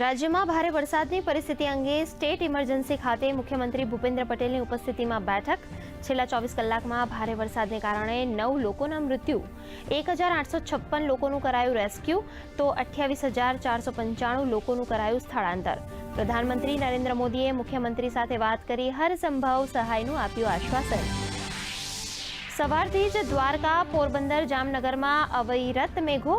રાજ્યમાં ભારે વરસાદની પરિસ્થિતિ અંગે સ્ટેટ ઇમરજન્સી ખાતે મુખ્યમંત્રી ભૂપેન્દ્ર પટેલની ઉપસ્થિતિમાં બેઠક. છેલ્લા ચોવીસ કલાકમાં ભારે વરસાદને કારણે નવ લોકોના મૃત્યુ, એક હજાર આઠસો છપ્પન લોકોનું કરાયું રેસ્ક્યુ, તો અઠ્યાવીસ હજાર ચારસો પંચાણું લોકોનું કરાયું સ્થળાંતર. પ્રધાનમંત્રી નરેન્દ્ર મોદીએ મુખ્યમંત્રી સાથે વાત કરી હર સંભવ સહાયનું આપ્યું આશ્વાસન. સવારથી જ દ્વારકા પોરબંદર જામનગરમાં અવિરત મેઘો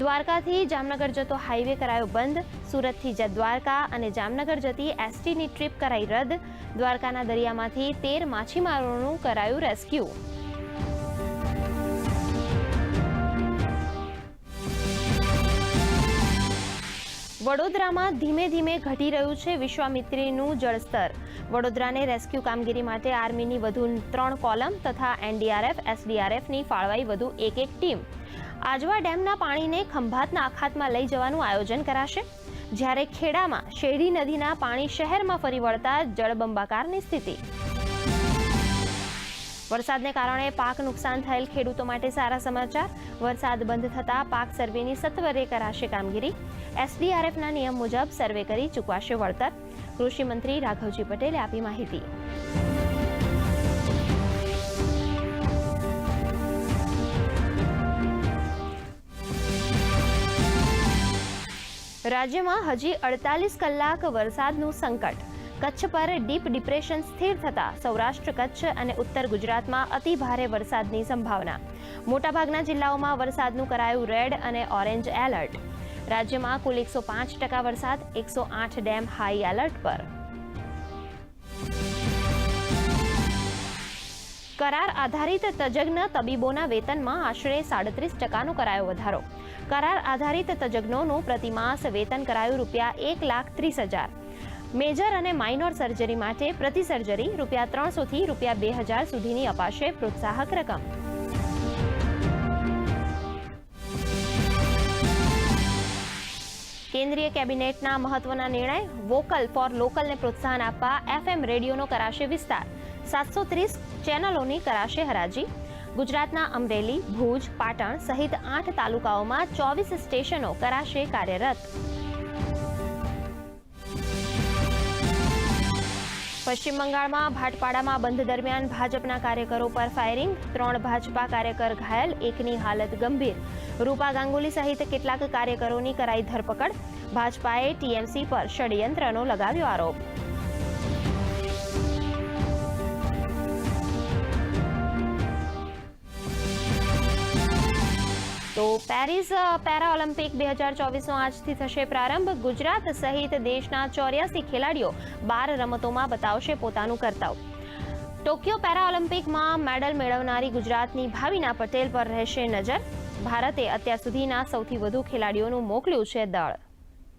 દ્વારકાથી જામનગર જતો હાઈવે કરાયો બંધ. સુરતથી જ દ્વારકા અને જામનગર જતી એસટીની ટ્રીપ કરાઈ રદ. દ્વારકાના દરિયામાંથી તેર માછીમારોનું કરાયું રેસ્ક્યુ વડોદરામાં ધીમે ધીમે ઘટી રહ્યું છે વિશ્વામિત્રીનું જળસ્તર. વડોદરાને રેસ્ક્યુ કામગીરી માટે આર્મીની વધુ ત્રણ કોલમ તથા એનડીઆરએફ, એસડીઆરએફની ફાળવાઈ વધુ એક એક ટીમ. આજવા ડેમના પાણીને ખંભાતના અખાતમાં લઈ જવાનું આયોજન કરાશે. જ્યારે ખેડામાં શેરડી નદીના પાણી શહેરમાં ફરી વળતા જળબંબાકારની સ્થિતિ. વરસાદને કારણે પાક નુકસાન થયેલ ખેડૂતો માટે સારા સમાચાર. વરસાદ બંધ થતાં પાક સર્વેની સત્વરે કરાશે કામગીરી. એસડીઆરએફના નિયમ મુજબ સર્વે કરી ચૂકવાશે વળતર. કૃષિ મંત્રી રાઘવજી પટેલે આપી માહિતી. રાજ્યમાં હજી અડતાલીસ કલાક વરસાદનું સંકટ. કચ્છ પર ડીપ ડિપ્રેશન સ્થિર થતા સૌરાષ્ટ્ર કચ્છ અને ઉત્તર ગુજરાતમાં અતિ ભારે વરસાદની સંભાવના. મોટાભાગના જિલ્લાઓમાં વરસાદનું કરાયું રેડ અને ઓરેન્જ એલર્ટ. રાજ્યમાં કુલ એકસો પાંચ ટકા વરસાદ, એકસો આઠ ડેમ હાઈ એલર્ટ પર. કરાર આધારિત તજજ્ઞ તબીબોના વેતનમાં આશરે સાડત્રીસ ટકાનો કરાયો વધારો. કરાર આધારિત તજજ્ઞોનું પ્રતિમાસ વેતન કરાયું રૂપિયા એક લાખ ત્રીસ હજાર. મેજર અને માઇનોર સર્જરી માટે પ્રતિ સર્જરી રૂપિયા ત્રણસોથી રૂપિયા બે હજાર સુધીની અપાશે પ્રોત્સાહક રકમ. કેન્દ્રીય કેબિનેટના મહત્વના નિર્ણય, વોકલ ફોર લોકલને પ્રોત્સાહન આપવા એફએમ રેડિયોનો કરાશે વિસ્તાર. સાતસો ત્રીસ ચેનલોની કરાશે હરાજી. ગુજરાતના અમરેલી, ભુજ, પાટણ સહિત આઠ તાલુકાઓમાં ચોવીસ સ્ટેશનો કરાશે કાર્યરત. પશ્ચિમ બંગાળમાં ભાટપાડામાં બંધ દરમિયાન ભાજપના કાર્યકરો પર ફાયરિંગ, ત્રણ ભાજપા કાર્યકર ઘાયલ, એકની હાલત ગંભીર. રૂપા ગાંગુલી સહિત કેટલાક કાર્યકરોની કરાઈ ધરપકડ. ભાજપાએ ટીએમસી પર ષડયંત્રનો લગાવ્યો આરોપ. તો પેરિસ પેરા ઓલિમ્પિક બે હજાર ચોવીસનો આજથી થશે પ્રારંભ. ગુજરાત સહિત દેશના ચોર્યાસી ખેલાડીઓ બાર રમતોમાં બતાવશે પોતાનું કરતવ ટોક્યો પેરા ઓલિમ્પિકમાં મેડલ મેળવનારી ગુજરાતની ભાવિના પટેલ પર રહેશે નજર. ભારતે અત્યાર સુધીના સૌથી વધુ ખેલાડીઓનું મોકલ્યું છે દળ.